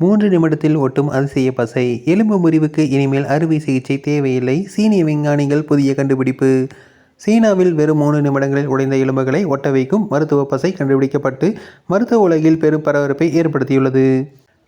மூன்று நிமிடத்தில் ஒட்டும் அதிசய பசை. எலும்பு முறிவுக்கு இனிமேல் அறுவை சிகிச்சை தேவையில்லை. சீனிய விஞ்ஞானிகள் புதிய கண்டுபிடிப்பு. சீனாவில் வெறும் மூணு நிமிடங்களில் உடைந்த எலும்புகளை ஒட்ட வைக்கும் மருத்துவ பசை கண்டுபிடிக்கப்பட்டு மருத்துவ உலகில் பெரும் பரபரப்பை ஏற்படுத்தியுள்ளது.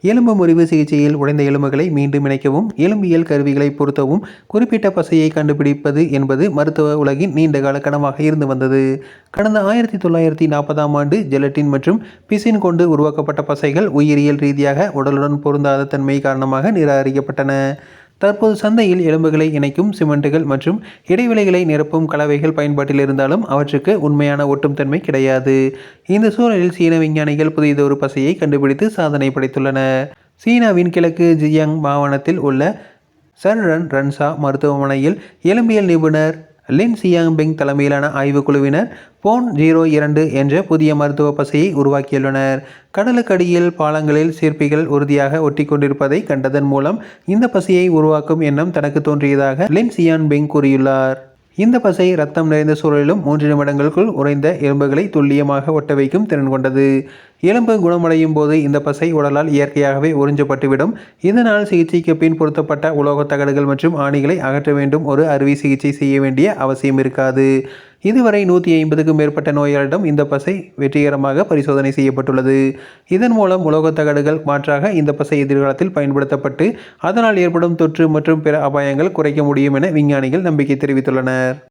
எலும்பு முறிவு சிகிச்சையில் உடைந்த எலும்புகளை மீண்டும் இணைக்கவும் எலும்பியல் கருவிகளை பொருத்தவும் குறிப்பிட்ட பசையை கண்டுபிடிப்பது என்பது மருத்துவ உலகின் நீண்டகால கனவாக இருந்து வந்தது. கடந்த ஆயிரத்தி தொள்ளாயிரத்தி நாற்பதாம் ஆண்டு ஜெலட்டின் மற்றும் பிசின் கொண்டு உருவாக்கப்பட்ட பசைகள் உயிரியல் ரீதியாக உடலுடன் பொருந்தாத தன்மை காரணமாக நிராகரிக்கப்பட்டன. தற்போது சந்தையில் எலும்புகளை இணைக்கும் சிமெண்ட்டுகள் மற்றும் இடைவெளிகளை நிரப்பும் கலவைகள் பயன்பாட்டில் இருந்தாலும் அவற்றுக்கு உண்மையான ஒட்டும் தன்மை கிடையாது. இந்த சூழலில் சீன விஞ்ஞானிகள் புதியதொரு பசையை கண்டுபிடித்து சாதனை படைத்துள்ளனர் சீனாவின் கிழக்கு ஜியாங் மாகாணத்தில் உள்ள சர்ரன் ரன்சா மருத்துவமனையில் எலும்பியல் நிபுணர் லின் சியாங்பிங் தலைமையிலான ஆய்வுக்குழுவினர் போன் ஜீரோ இரண்டு என்ற புதிய மருத்துவ பசையை உருவாக்கியுள்ளனர். கடலுக்கடியில் பாலங்களில் சிற்பிகள் உறுதியாக ஒட்டி கொண்டிருப்பதை கண்டதன் மூலம் இந்த பசையை உருவாக்கும் எண்ணம் தனக்கு தோன்றியதாக லின் சியான்பிங் கூறியுள்ளார். இந்த பசை ரத்தம் நிறைந்த சூழலிலும் மூன்று நிமிடங்களுக்குள் உறைந்த எலும்புகளை துல்லியமாக ஒட்ட வைக்கும் திறன் கொண்டது. எலும்பு குணமடையும் போது இந்த பசை உடலால் இயற்கையாகவே உறிஞ்சப்பட்டுவிடும். இதனால் சிகிச்சைக்கு பின் பொருத்தப்பட்ட உலோகத் தகடுகள் மற்றும் ஆணிகளை அகற்ற வேண்டும். ஒரு அறுவை சிகிச்சை செய்ய வேண்டிய அவசியம் இருக்காது. இதுவரை நூற்றி ஐம்பதுக்கும் மேற்பட்ட நோயாளிடம் இந்த பசை வெற்றிகரமாக பரிசோதனை செய்யப்பட்டுள்ளது. இதன் மூலம் உலோகத் தகடுகள் மாற்றாக இந்த பசை எதிர்காலத்தில் பயன்படுத்தப்பட்டு அதனால் ஏற்படும் தொற்று மற்றும் பிற அபாயங்கள் குறைக்க முடியும் என விஞ்ஞானிகள் நம்பிக்கை தெரிவித்துள்ளனர்.